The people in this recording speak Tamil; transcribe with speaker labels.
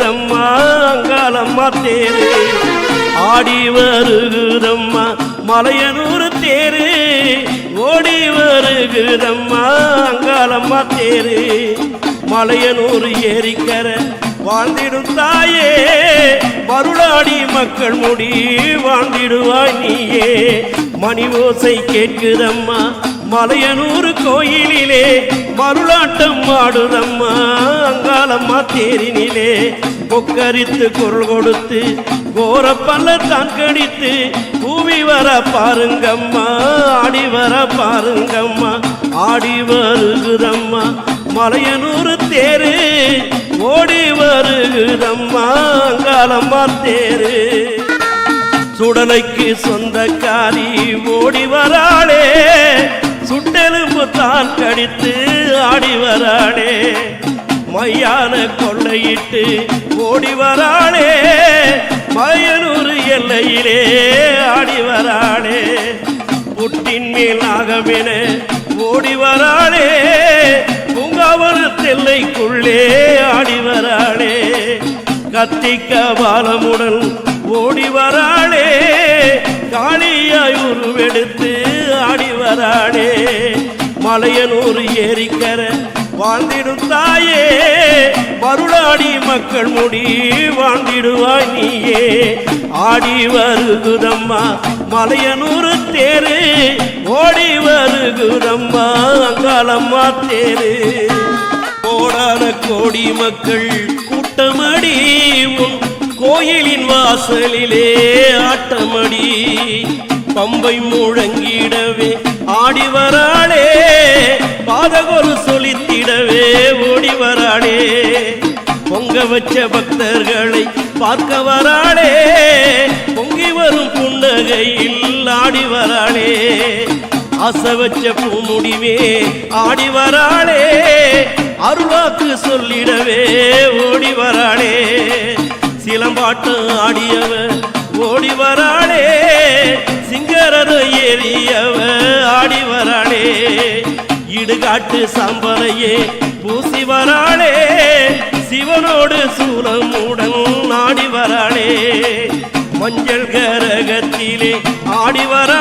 Speaker 1: வருகுதம்மா அங்காளம்மா தேரு. ஆடி வருகுதம்மா மலையனூர் தேரு. ஓடி வருகுதம்மா அங்காளம்மா தேரு. மலையனூர் ஏரிக்கர வாழ்ந்திடும் தாயே. மருளாடி மக்கள் முடி வாழ்ந்திடுவாய் நீயே. மணி ஓசை கேட்குதம்மா மலையனூர் கோயிலிலே மருளாட்டம் ஆடுதம்மா அங்காளம்மா தேரினிலே. கொக்கரித்து குரல் கொடுத்து கோர பள்ளத்தான் கடித்து பூமி வர பாருங்கம்மா ஆடி வர பாருங்கம்மா ஆடி வருகுதம்மா. மலையனூர் தேரு ஓடி வருகுதம்மா அங்காளம்மா தேரு. சுடலைக்கு சொந்தக்காரி ஓடி வராளே தான் கடித்து ஆடி வராளே. மையான கொள்ளையிட்டு ஓடி வராளே. மயனூர் எல்லையிலே ஆடி வராளே. புட்டின் மேல் நாகமென ஓடி வராளே. பூங்காவன தெல்லைக்குள்ளே ஆடி வராளே. கத்திக்க பாலமுடன் ஓடி வராளே. காளியாய் உருவெடுத்து ஆடி வராளே. மலையனூர் ஏரிக்கர வாழ்ந்திடும் தாயே. மருளாடி மக்கள் முடி வாழ்ந்திடுவாய் நீயே. ஆடி வருகுதம்மா மலையனூர் தேரு. ஓடி வருகுதம்மா அங்காளம்மா தேரு. கோடான கோடி மக்கள் கூட்டமடி கோயிலின் வாசலிலே ஆட்டமடி. பம்பை முழங்கிடவே ஆடி வராளே பாதகொரு சொலித்திடவே ஓடி வராளே பொங்க வச்ச பக்தர்களை பார்க்க வராளே பொங்கி வரும் புன்னகையில் ஆடி வராளே ஆசை வச்ச பூமுடிவே ஆடி வராளே அருளாக்கு சொல்லிடவே ஓடி வராளே சிலம்பாட்டு ஆடியவ ஓடி வரா சிங்கரது ஏறியவ ஆடி வராளே இடுகாட்டு சாம்பலையே பூசி வராளே சிவனோடு சூலமுடன் ஆடி வராளே மஞ்சள் கரகத்திலே ஆடி வரா